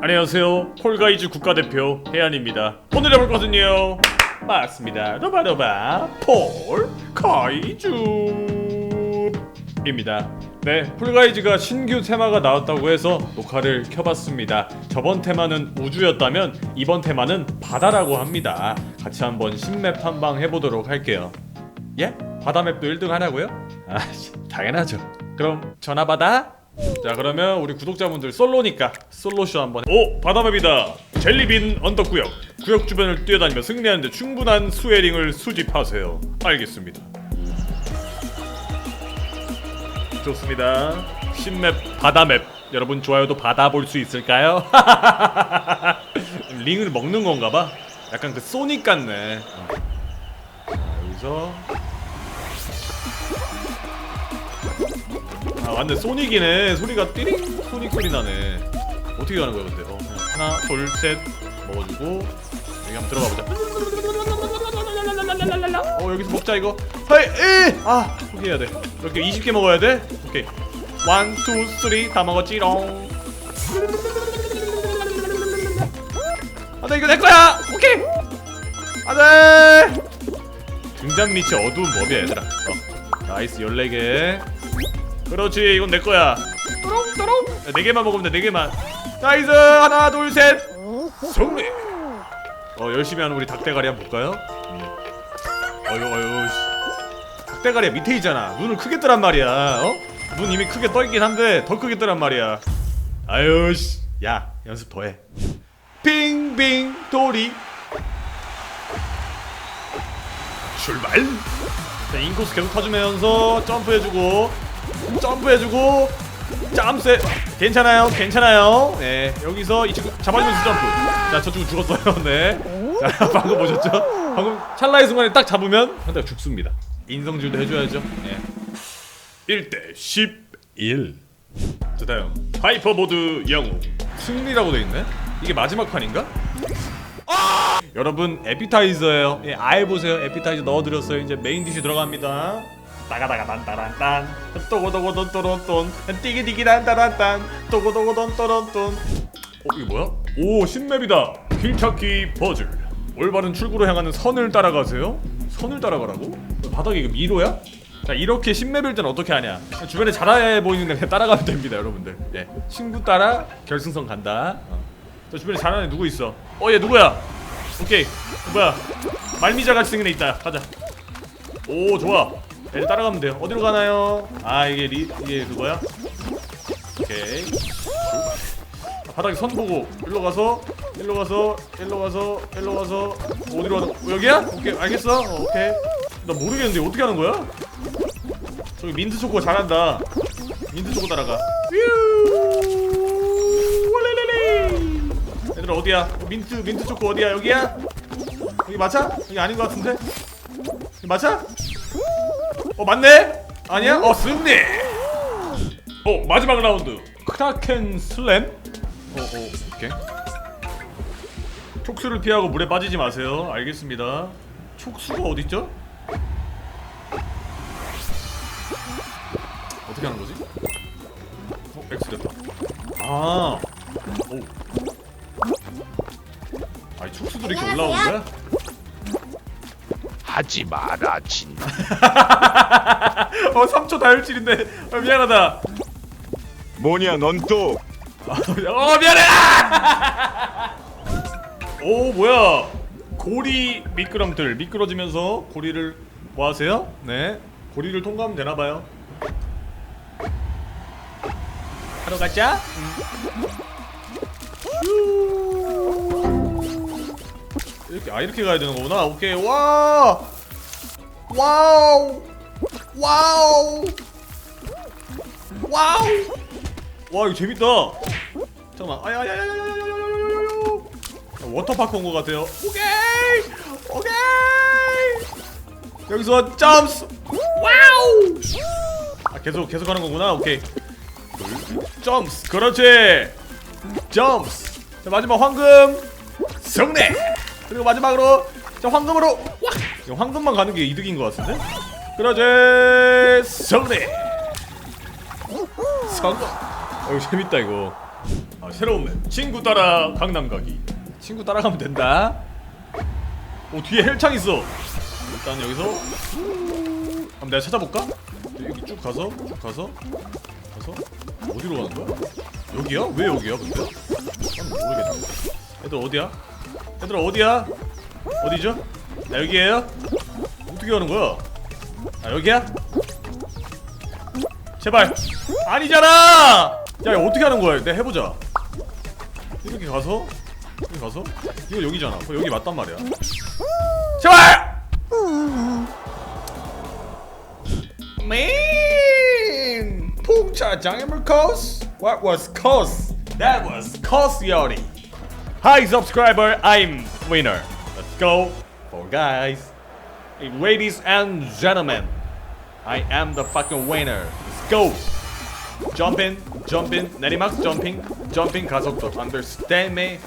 안녕하세요. 폴가이즈 국가대표 해안입니다. 오늘 해볼 것은요. 맞습니다. 로바로바 폴가이즈 입니다. 네, 폴가이즈가 신규 테마가 나왔다고 해서 녹화를 켜봤습니다. 저번 테마는 우주였다면 이번 테마는 바다라고 합니다. 같이 한번 신맵 탐방 해보도록 할게요. 예? 바다 맵도 1등 하냐고요? 아, 씨, 당연하죠. 그럼 전화 받아. 자, 그러면 우리 구독자분들 솔로니까 솔로쇼 한번. 해. 오, 바다 맵이다. 젤리빈 언덕 구역. 구역 주변을 뛰어다니며 승리하는데 충분한 수혜링을 수집하세요. 알겠습니다. 좋습니다. 신맵 바다 맵. 여러분 좋아요도 받아볼 수 있을까요? 링을 먹는 건가 봐. 약간 그 소닉 같네. 자, 여기서 맞네 소닉이네. 소리가 띠링 소닉 소리 나네. 어떻게 가는 거야 근데? 어, 하나 둘 셋 먹어주고 여기 한번 들어가 보자. 어 여기서 먹자 이거. 하이 에아 포기해야 돼. 이렇게 20개 먹어야 돼? 오케이. 원, 투, 쓰리 다 먹었지롱. 안돼 이거 내 거야! 오케이! 안돼 등잔 밑이 어두운 법이야 얘들아. 어. 나이스 14개 그렇지 이건 내 거야. 또롱 또롱. 네 개만 먹으면 돼네 개만. 나이스 하나 둘셋. 승리 어 열심히 하는 우리 닭대가리 한번 볼까요? 음. 어휴 어휴 씨. 닭대가리가 밑에 있잖아. 눈을 크게 뜨란 말이야 어? 눈 이미 크게 떠있긴 한데 더 크게 뜨란 말이야. 아유 씨야 연습 더해. 빙빙 도리 출발. 자, 인코스 계속 터주면서 점프해주고 점프해주고 점프 괜찮아요 괜찮아요. 네 여기서 이 친구 잡아주면서 점프. 자저 친구 죽었어요. 네자 방금 보셨죠? 방금 찰나의 순간에 딱 잡으면 상대가 죽습니다. 인성질도 해줘야죠. 네. 1대 11 자 다음 하이퍼보드 영웅. 승리라고 돼있네? 이게 마지막 판인가? 여러분 에피타이저예요. 예, 아예 보세요. 에피타이저 넣어드렸어요. 이제 메인 디시 들어갑니다. 따가다가 딴따란딴. 또고도고돈 또론돈. 띠기디기 딴따란딴. 또고도고돈 또론돈. 어 이거 뭐야? 오 신맵이다. 힐찾기 퍼즐. 올바른 출구로 향하는 선을 따라가세요. 선을 따라가라고? 바닥이 이거 미로야? 자 이렇게 신맵일 땐 어떻게 하냐? 주변에 잘해 보이는데 그냥 따라가면 됩니다 여러분들. 예. 친구 따라 결승선 간다. 어. 저 주변에 잘하는 애 누구 있어? 어 얘 누구야? 오케이. 어, 뭐야? 말미잘 같이 생긴 애 있다. 가자. 오 좋아 애들 따라가면 돼요. 어디로 가나요? 아 이게 리 이게 그거야? 오케이. 아, 바닥에 선 보고 일로 가서 일로 가서 일로 가서 일로 가서 어디로 가는 어, 여기야? 오케이 알겠어? 어, 오케이. 나 모르겠는데 어떻게 하는 거야? 저기 민트 초코 잘한다. 민트 초코 따라가. 얘들아 어디야? 민트 민트 초코 어디야? 여기야? 여기 맞아? 여기 아닌 것 같은데? 맞아 어 맞네 아니야 어 승리 어 마지막 라운드 크라켄 슬램 어 어 오케이 촉수를 피하고 물에 빠지지 마세요 알겠습니다 촉수가 어딨죠? 어떻게 하는 거지? 어, X 됐다. 아, 오. 아니 촉수들이 이렇게 올라오는 거야? 하지 마라 진 어, 3초 다혈질인데. 아, 미안하다. 뭐냐 넌 또 어, 미안해. 오, 뭐야? 고리 미끄럼틀 미끄러지면서 고리를 뭐 하세요? 네, 고리를 통과하면 되나 봐요. 하러 가자. 이렇게 아 이렇게 가야 되는 거구나. 오케이. 와 와우! 와우! 와우! 와 이거 재밌다. 잠깐만. 아야야야야야야야 워터파크 온 것 같아요. 오케이! 오케이! 여기서 점프! 와우! 아 계속 계속 하는 거구나. 오케이. 점프! 그렇지! 점프! 자 마지막 황금! 승리. 그리고 마지막으로 자 황금으로 와! 황금만 가는 게 이득인 것 같은데? 그렇지 승리 성공 어 이거 재밌다 이거. 아, 새로운 맵. 친구 따라 강남 가기. 친구 따라가면 된다. 오 뒤에 헬창 있어. 일단 여기서. 한번 내가 찾아볼까? 여기 쭉 가서 쭉 가서 가서. 어디로 가는 거야? 여기야? 왜 여기야 근데? 난 모르겠네. 애들 어디야? 얘들아 어디야? 어디죠? 나 여기에요? 어떻게 가는 거야? 아 여기야? 제발 아니잖아! 야 어떻게 하는 거야? 내가 해보자 이렇게 가서 여기 가서 이거 여기잖아 그럼 여기 맞단 말이야 제발! Man! 풍차 장애물 코스? What was cost? That was cost 요리 Hi subscriber, I'm winner Let's go for guys Hey, Ladies and gentlemen I am the fucking winner Let's go Jump in, jump in, 내리막 jumping, jumping 가속도 Understand me?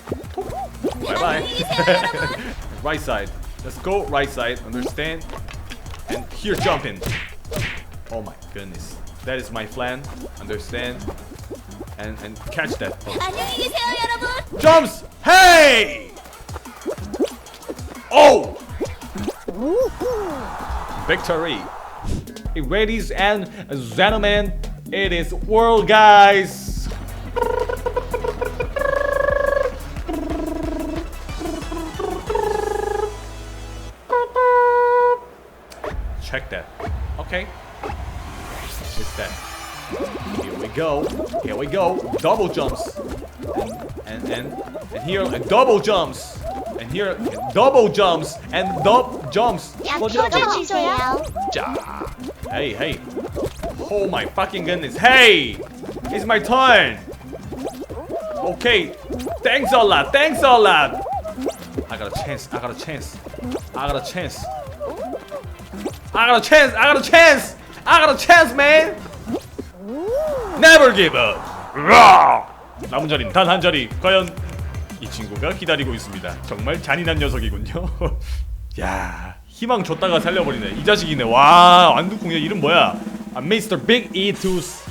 Bye bye Right side Let's go right side, understand? And here jumping Oh my goodness That is my plan, understand? And, and catch that oh. 안녕히 계세요, 여러분. Jumps! Hey! Oh! Victory! Hey, ladies and gentlemen, it is world guys! Check that. Okay. What's that? Here we go. Here we go. Double jumps. And and and here and double jumps. And here double jumps and double jumps. 약초 좀 주세요. 자 Hey, hey. Oh my fucking goodness. Hey! It's my turn. Okay. Thanks a lot. Thanks a lot. I got a chance. I got a chance. I got a chance. I got a chance. I got a chance. I got a chance, man. Never give up. Raw. 남은 자리는 단 한 자리. 과연 이 친구가 기다리고 있습니다. 정말 잔인한 녀석이군요. 야, 희망 줬다가 살려버리네. 이 자식이네. 와, 완두콩이 이름 뭐야? 아, Mr. Big Etus.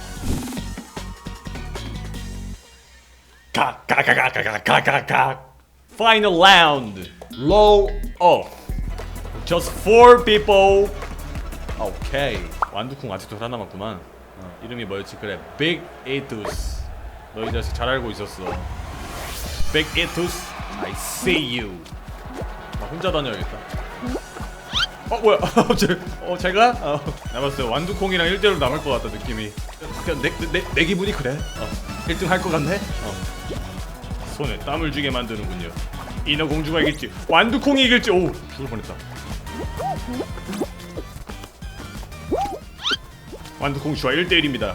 가가가가가가가가. Final round. Low off. Just four people. 오케이. 완두콩 아직도 살아남았구만. 어, 이름이 뭐였지? 그래. Big Etus. 너이 자식 잘 알고 있었어. Etus. I see you. 나 혼자 다녀야겠다. 어 뭐야? 제, 어 제가 어, 남았어요. 완두콩이랑 1대1로 남을 것 같다 느낌이. 그냥 내, 내, 내 기분이 그래. 어, 1등 할 것 같네. 어. 손에 땀을 쥐게 만드는군요. 인어 공주가 이길지 완두콩이 이길지 오 죽을 뻔했다. 완두콩 슈와 1대1입니다.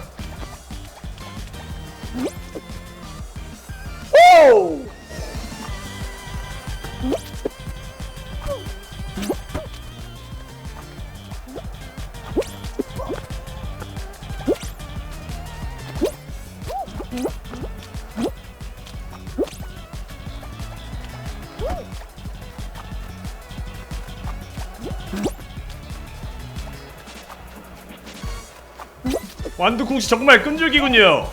완두콩 씨 정말 끈질기군요.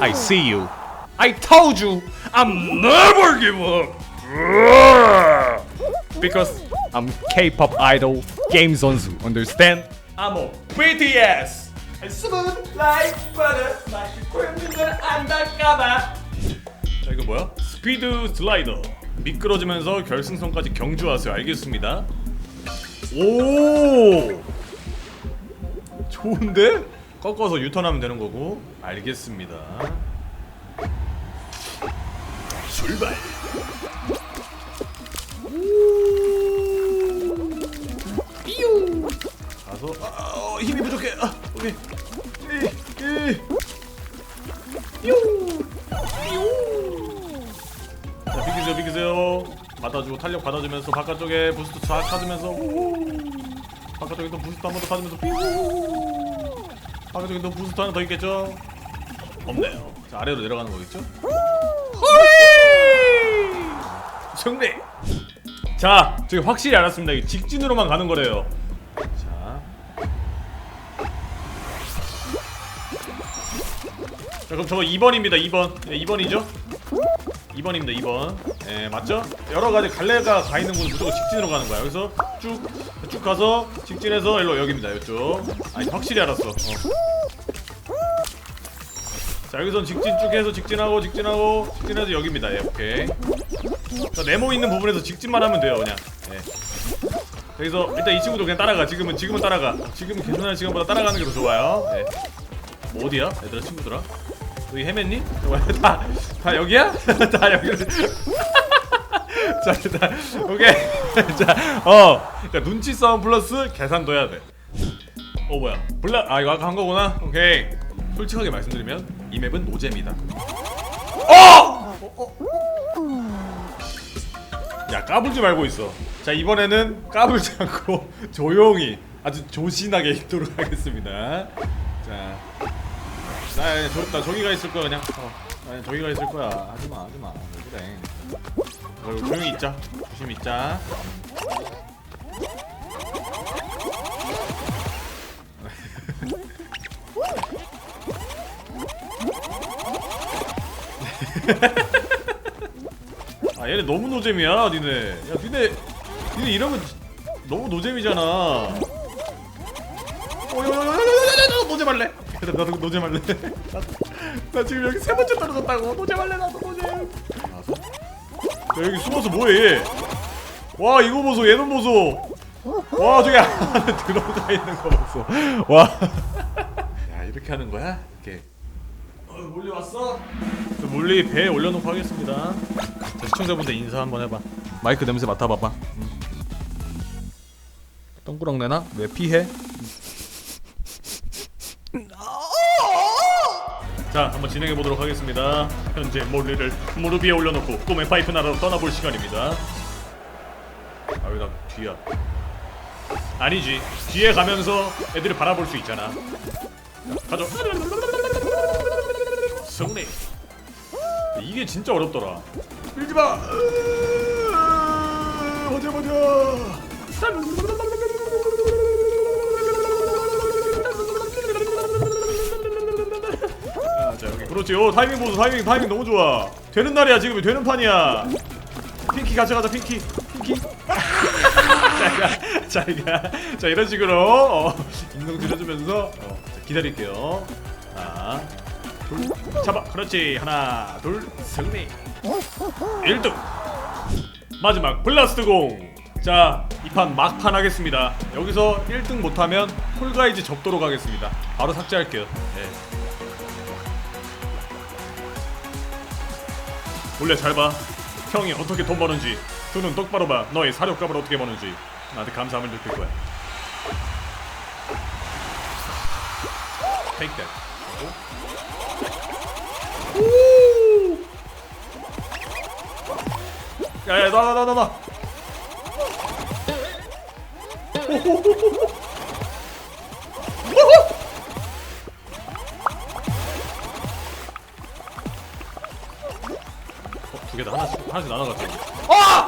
I see you. I told you. I'm never give up. Because I'm K-pop idol game 선수. Understand? I'm a BTS. And smooth like butter, like cream을 안달까봐. 자 이거 뭐야? 스피드 슬라이더. 미끄러지면서 결승선까지 경주하세요. 알겠습니다. 오. 좋은데? 꺾어서 유턴하면 되는 거고 알겠습니다 출발 가서 아, 어, 힘이 부족해 아, 오케이 이, 받아주고 탄력 받아주면서 바깥쪽에 부스트 쫙 받으면서 바깥쪽에 또 부스트 한 번더 찾으면서 우우. 바깥쪽에 또 부스트 하나 더 있겠죠? 없네요 자, 아래로 내려가는 거겠죠? 승리! 자 저기 확실히 알았습니다 직진으로만 가는 거래요 자, 자 그럼 저거 2번입니다 2번 네, 2번이죠? 2번입니다 2번 예 맞죠? 여러 가지 갈래가 가 있는 곳은 무조건 직진으로 가는 거야 여기서 쭉 쭉 가서 직진해서 일로 여기입니다 이쪽 아니 확실히 알았어 어. 자 여기선 직진 쭉 해서 직진하고 직진하고 직진해서 여기입니다 예 오케이 자, 네모 있는 부분에서 직진만 하면 돼요 그냥 예. 여기서 일단 이 친구도 그냥 따라가 지금은 지금은 따라가 지금은 개선한 시간보다 따라가는 게 더 좋아요 예. 뭐 어디야 얘들아 친구들아 여기 헤맸니? 다, 다 여기야? 다 여기 자 일단 오케이. 자어. 그러니까 눈치 싸움 플러스 계산도 해야 돼어 뭐야. 블라 아 이거 아까 한 거구나? 오케이. 솔직하게 말씀드리면 이 맵은 노잼이다. 어! 야 까불지 말고 있어. 자 이번에는 까불지 않고 조용히 아주 조신하게 읽도록 하겠습니다. 자. 나, 저, 나 저기가 있을 거야 그냥. 어, 나 저기가 있을 거야. 하지마 하지마. 왜 그래 어, 조용히 있자 조심히 있자 아 얘네 너무 노잼이야 니네 야 니네 니네 이러면 너무 노잼이잖아 어, 노잼할래 나도 노잼할래 나, 나 지금 여기 세 번째 떨어졌다고 노잼할래 나도 노잼. 야 여기 숨어서 뭐해 얘. 와 이거 보소 얘는 보소 와 저기 안에 들어가 있는 거 보소 와 야 이렇게 하는 거야 이렇게 어, 몰리 왔어? 저 몰리 배에 올려놓고 하겠습니다. 자, 시청자분들 인사 한번 해봐. 마이크 냄새 맡아봐봐. 음. 똥구렁 내나? 왜 피해? 자, 한번 진행해 보도록 하겠습니다. 현재 몰리를 무릎 위에 올려놓고 꿈의 파이프 나라로 떠나볼 시간입니다. 아, 왜나 뒤야? 아니지. 뒤에 가면서 애들을 바라볼 수 있잖아. 가져. 승리. 이게 진짜 어렵더라. 밀지 마. 보자 보자. 그렇지. 오 타이밍 보소. 타이밍 타이밍 너무 좋아. 되는 날이야 지금 되는 판이야. 핑키 가져가자 핑키. 핑키. 자기가 자기가 자 이런 식으로 어, 인성 들여주면서 어, 자, 기다릴게요. 자. 둘 잡아 그렇지 하나 둘 승리 1등 마지막 블라스트 공 자 이 판 막판 하겠습니다 여기서 1등 못하면 폴가이즈 접도록 하겠습니다 바로 삭제할게요 네. 원래 잘 봐. 형이 어떻게 돈 버는지 두 눈 똑바로 봐. 너의 사료값을 어떻게 버는지. 나한테 감사함을 느낄 거야. Take that. 야야 나나나 나. 하나 하나씩 가지고. 아! 야!